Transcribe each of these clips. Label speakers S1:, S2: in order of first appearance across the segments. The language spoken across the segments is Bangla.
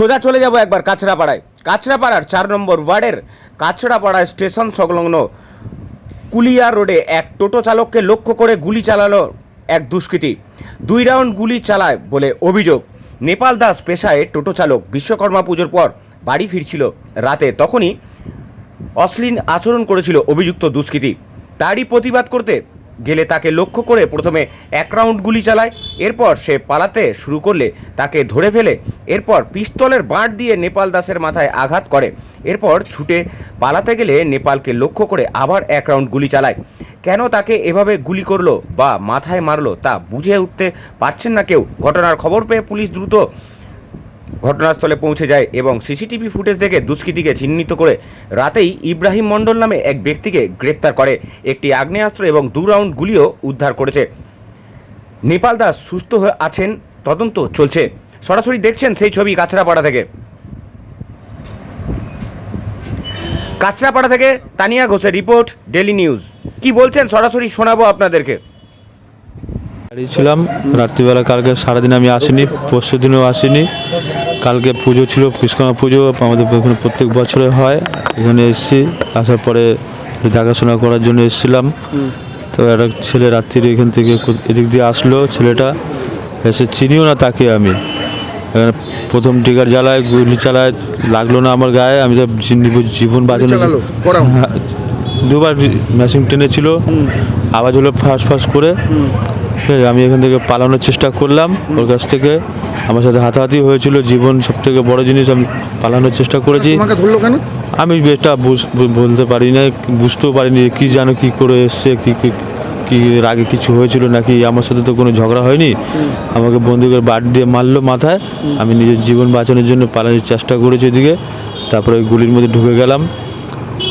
S1: সোজা চলে যাব একবার কাছড়াপাড়ায়। কাছড়াপাড়ার চার নম্বর ওয়ার্ডের কাছড়াপাড়া স্টেশন সংলগ্ন কুলিয়া রোডে এক টোটো চালককে লক্ষ্য করে গুলি চালালো এক দুষ্কৃতী। দুই রাউন্ড গুলি চালায় বলে অভিযোগ। নেপাল দাস পেশায় টোটো চালক বিশ্বকর্মা পুজোর পর বাড়ি ফিরছিল রাতে তখনই অশ্লীল আচরণ করেছিল অভিযুক্ত দুষ্কৃতী। তারই প্রতিবাদ করতে গেলে তাকে লক্ষ্য করে প্রথমে এক রাউন্ড গুলি চালায়, এরপর সে পালাতে শুরু করলে তাকে ধরে ফেলে, এরপর পিস্তলের বাঁট দিয়ে নেপাল দাসের মাথায় আঘাত করে। এরপর ছুটে পালাতে গেলে নেপালকে লক্ষ্য করে আবার এক রাউন্ড গুলি চালায়। কেন তাকে এভাবে গুলি করল বা মাথায় মারলো তা বুঝে উঠতে পারছেন না কেউ? ঘটনার খবর পেয়ে পুলিশ দ্রুত ঘটনাস্থলে পৌঁছে যায় এবং সিসিটিভি ফুটেজ দেখে দুষ্কৃতীকে চিহ্নিত করে রাতেই ইব্রাহিম মণ্ডল নামে এক ব্যক্তিকে গ্রেপ্তার করে। একটি আগ্নেয়াস্ত্র এবং দু রাউন্ড গুলিও উদ্ধার করেছে। নেপাল দাস সুস্থ হয়ে আছেন, তদন্ত চলছে। সরাসরি দেখছেন সেই ছবি কাছড়াপাড়া থেকে। কাছড়াপাড়া থেকে তানিয়া ঘোষের রিপোর্ট ডেলি নিউজ। কি বলছেন? সরাসরি শোনাবো আপনাদেরকে।
S2: ছিলাম, রাত্রিবেলা কালকে সারাদিন আমি আসিনি পরশু দিনও আসিনি। কালকে পুজো ছিল বিশ্বকর্মা পুজো আমাদের এখানে প্রত্যেক বছরে হয়। এখানে এসেছি আসার পরে দেখাশোনা করার জন্য এসেছিলাম। তো একটা ছেলে রাত্রির এখান থেকে এদিক দিয়ে আসলো ছেলেটা এসে চিনিও না তাকে আমি। এখানে প্রথম টিকার জ্বালায় গুলি চালায় লাগল না আমার গায়ে আমি তো জীবন- জীবন বাঁচানো হ্যাঁ, দুবার মেশিন টেনেছিল আওয়াজ হলো ফাঁস ফাঁস করে। আমি এখান থেকে পালানোর চেষ্টা করলাম ওর কাছ থেকে। আমার সাথে হাতাহাতি হয়েছিল। জীবন সব থেকে বড় জিনিস আমি পালানোর চেষ্টা করেছি।
S3: তোমাকে ধরলো কেন?
S2: আমি এটা বলতে পারি না বুঝতেও পারিনি কি জানো কি করে এসছে কি কি কি আগে কিছু হয়েছিল নাকি আমার সাথে তো কোনো ঝগড়া হয়নি। আমাকে বন্দুকের বাট দিয়ে মারলো মাথায়। আমি নিজের জীবন বাঁচানোর জন্য পালানোর চেষ্টা করেছি ওদিকে। তারপরে ওই গুলির মধ্যে ঢুকে গেলাম।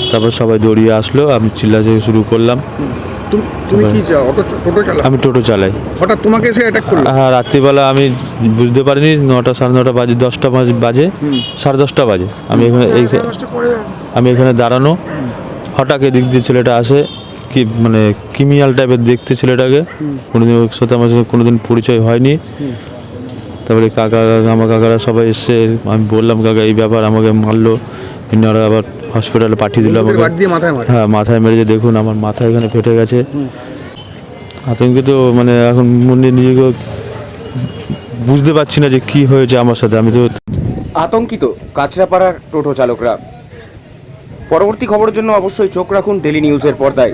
S2: তারপর সবাই দৌড়িয়ে আসলো আমি চিল্লাতে শুরু করলাম।
S3: তুমি কি অটো টোটো চালাও?
S2: আমি টোটো চালাই।
S3: হঠাৎ তোমাকে এসে অ্যাটাক করল?
S2: হ্যাঁ রাত্রিবেলা আমি বুঝতে পারিনি নটা সাড়ে নটা বাজে দশটা বাজে সাড়ে দশটা বাজে। আমি এখানে এই আমি এখানে দাঁড়ানো। হঠাৎ এদিক দিয়ে ছেলেটা আসে কি মানে ক্রিমিনাল টাইপের দেখতে ছেলেটাকে। কোনোদিন ওর সাথে আমার সাথে কোনোদিন পরিচয় হয়নি। তারপরে কাকা কাকা আমার কাকারা সবাই এসছে আমি বললাম কাকা এই ব্যাপার আমাকে মারলো। ইনারা আবার হসপিটালে পাঠিয়ে দিল আমাকে। হ্যাঁ মাথায় মেরেছে দেখুন আমার মাথা এখানে ফেটে গেছে। আতঙ্কে তো মানে এখন মনে নিজেকে বুঝতে পারছি না যে কি হয়েছে আমার সাথে। আমি তো
S1: আতঙ্কিত কাঁচরাপাড়ার টোটো চালকরা। পরবর্তী খবরের জন্য অবশ্যই চোখ রাখুন ডেলি নিউজের পর্দায়।